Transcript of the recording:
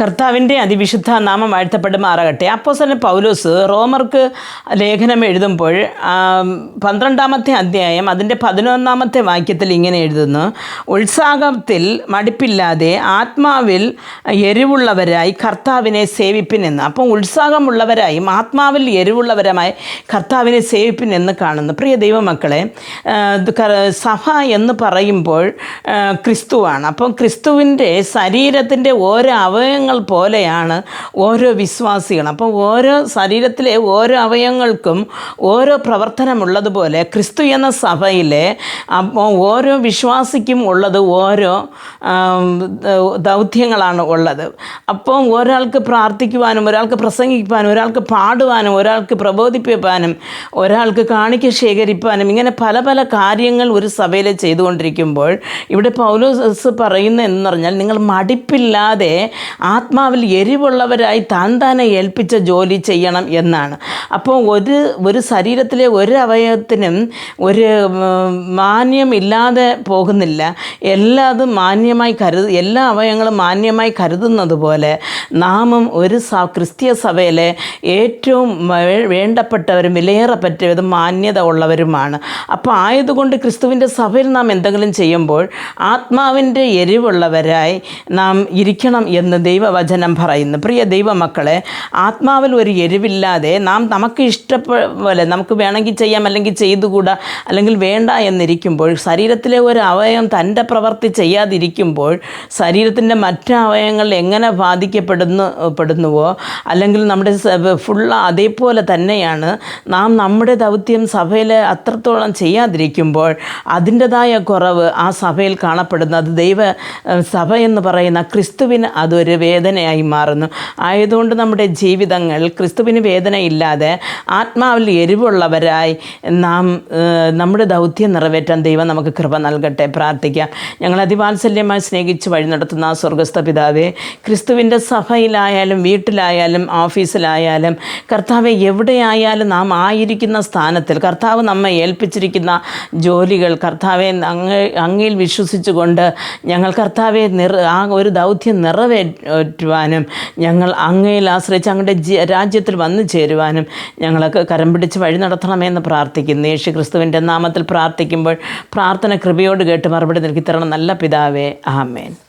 കർത്താവിന്റെ അതിവിശുദ്ധ നാമം വാഴ്ത്തപ്പെടുമാറാകട്ടെ തന്നെ പൗലോസ് റോമർക്ക് ലേഖനം എഴുതുമ്പോൾ പന്ത്രണ്ടാമത്തെ അധ്യായം അതിന്റെ പതിനൊന്നാമത്തെ വാക്യത്തിൽ ഇങ്ങനെ എഴുതുന്നു. ഉത്സാഹത്തിൽ മടിപ്പില്ലാതെ ആത്മാവിൽ എരിവുള്ളവരായി കർത്താവിനെ സേവിപ്പിനെന്ന്. അപ്പോൾ ഉത്സാഹമുള്ളവരായും ആത്മാവിൽ എരിവുള്ളവരുമായി കർത്താവിനെ സേവിപ്പിനെന്ന് കാണുന്നു. പ്രിയ ദൈവമക്കളെ സഭ എന്ന് പറയുമ്പോൾ ക്രിസ്തുവാണ്. അപ്പം ക്രിസ്തുവിന്റെ ശരീരത്തിന്റെ ഓരോ അവയവങ്ങൾ പോലെയാണ് ഓരോ വിശ്വാസികൾ അപ്പോൾ ഓരോ ശരീരത്തിലെ ഓരോ അവയവങ്ങൾക്കും ഓരോ പ്രവർത്തനമുള്ളതുപോലെ ക്രിസ്തു എന്ന സഭയിലെ ഓരോ വിശ്വാസിക്കും ഉള്ളത് ഓരോ ദൗത്യങ്ങളാണ് ഉള്ളത്. അപ്പോൾ ഒരാൾക്ക് പ്രാർത്ഥിക്കുവാനും ഒരാൾക്ക് പ്രസംഗിക്കുവാനും ഒരാൾക്ക് പാടുവാനും ഒരാൾക്ക് പ്രബോധിപ്പിക്കാനും ഒരാൾക്ക് കാണിക്ക ശേഖരിപ്പാനും ഇങ്ങനെ പല പല കാര്യങ്ങൾ ഒരു സഭയിൽ ചെയ്തുകൊണ്ടിരിക്കുമ്പോൾ ഇവിടെ പൗലോസ് പറയുന്ന എന്ന് പറഞ്ഞാൽ നിങ്ങൾ മടിപ്പില്ലാതെ ആത്മാവിൽ എരിവുള്ളവരായി താൻ തന്നെ ഏൽപ്പിച്ച ജോലി ചെയ്യണം എന്നാണ്. അപ്പോൾ ഒരു ഒരു ശരീരത്തിലെ ഒരു അവയവത്തിനും ഒരു മാന്യം മാന്യമില്ലാതെ പോകുന്നില്ല. എല്ലാതും മാന്യമായി കരു എല്ലാ അവയവങ്ങളും മാന്യമായി കരുതുന്നത് പോലെ നാമും ഒരു സ ക്രിസ്തീയ സഭയിലെ ഏറ്റവും വേണ്ടപ്പെട്ടവരും വിലയേറെ പറ്റിയതും മാന്യത ഉള്ളവരുമാണ്. അപ്പോൾ ആയതുകൊണ്ട് ക്രിസ്തുവിന്റെ സഭയിൽ നാം എന്തെങ്കിലും ചെയ്യുമ്പോൾ ആത്മാവിന്റെ എരിവുള്ളവരായി നാം ഇരിക്കണം എന്ന് ദൈവവചനം പറയുന്നു. പ്രിയ ദൈവമക്കളെ ആത്മാവിൽ ഒരു എരിവില്ലാതെ നാം നമുക്ക് ഇഷ്ടപ്പെ പോലെ നമുക്ക് വേണമെങ്കിൽ ചെയ്യാം അല്ലെങ്കിൽ ചെയ്തുകൂടാ അല്ലെങ്കിൽ വേണ്ട എന്നിരിക്കുമ്പോൾ ശരീരത്തിലെ ഒരു അവയവം തന്റെ പ്രവൃത്തി ചെയ്യാതിരിക്കുമ്പോൾ ശരീരത്തിന്റെ മറ്റ് അവയവങ്ങൾ എങ്ങനെ ബാധിക്കപ്പെടുന്നു പെടുന്നുവോ അല്ലെങ്കിൽ നമ്മുടെ ഫുള്ള അതേപോലെ തന്നെയാണ് നാം നമ്മുടെ ദൗത്യം സഭയിൽ അത്രത്തോളം ചെയ്യാതിരിക്കുമ്പോൾ അതിന്റെതായ കുറവ് ആ സഭയിൽ കാണപ്പെടുന്നത് ദൈവ സഭ എന്ന് പറയുന്ന ക്രിസ്തുവിന് അതൊരു വേദനയായി മാറുന്നു. ആയതുകൊണ്ട് നമ്മുടെ ജീവിതങ്ങൾ ക്രിസ്തുവിന് വേദനയില്ലാതെ ആത്മാവിൽ എരിവുള്ളവരായി നാം നമ്മുടെ ദൗത്യം നിറവേറ്റാൻ ദൈവം നമുക്ക് കൃപ നൽകട്ടെ. പ്രാർത്ഥിക്കാം. ഞങ്ങൾ അതിവാത്സല്യമായി സ്നേഹിച്ച് വഴി നടത്തുന്ന ആ സ്വർഗസ്ഥ പിതാവേ ക്രിസ്തുവിന്റെ സഭയിലായാലും വീട്ടിലായാലും ഓഫീസിലായാലും കർത്താവെ എവിടെയായാലും നാം ആയിരിക്കുന്ന സ്ഥാനത്തിൽ കർത്താവ് നമ്മെ ഏൽപ്പിച്ചിരിക്കുന്ന ജോലികൾ കർത്താവെ അങ്ങ് അങ്ങയിൽ വിശ്വസിച്ചുകൊണ്ട് ഞങ്ങൾ കർത്താവെ നിറ ആ ഒരു ദൗത്യം നിറവേറ്റുവാനും ഞങ്ങൾ അങ്ങയിൽ ആശ്രയിച്ച് അങ്ങയുടെ രാജ്യത്തിൽ വന്നു ചേരുവാനും ഞങ്ങളൊക്കെ കരം പിടിച്ച് വഴി നടത്തണമെന്ന് പ്രാർത്ഥിക്കുന്നു. യേശു ക്രിസ്തുവിന്റെ നാമത്തിൽ പ്രാർത്ഥിക്കുമ്പോൾ പ്രാർത്ഥന കൃപയോട് കേട്ട് മറുപടി നൽകി തരണം. നല്ല പിതാവേ ആമേൻ.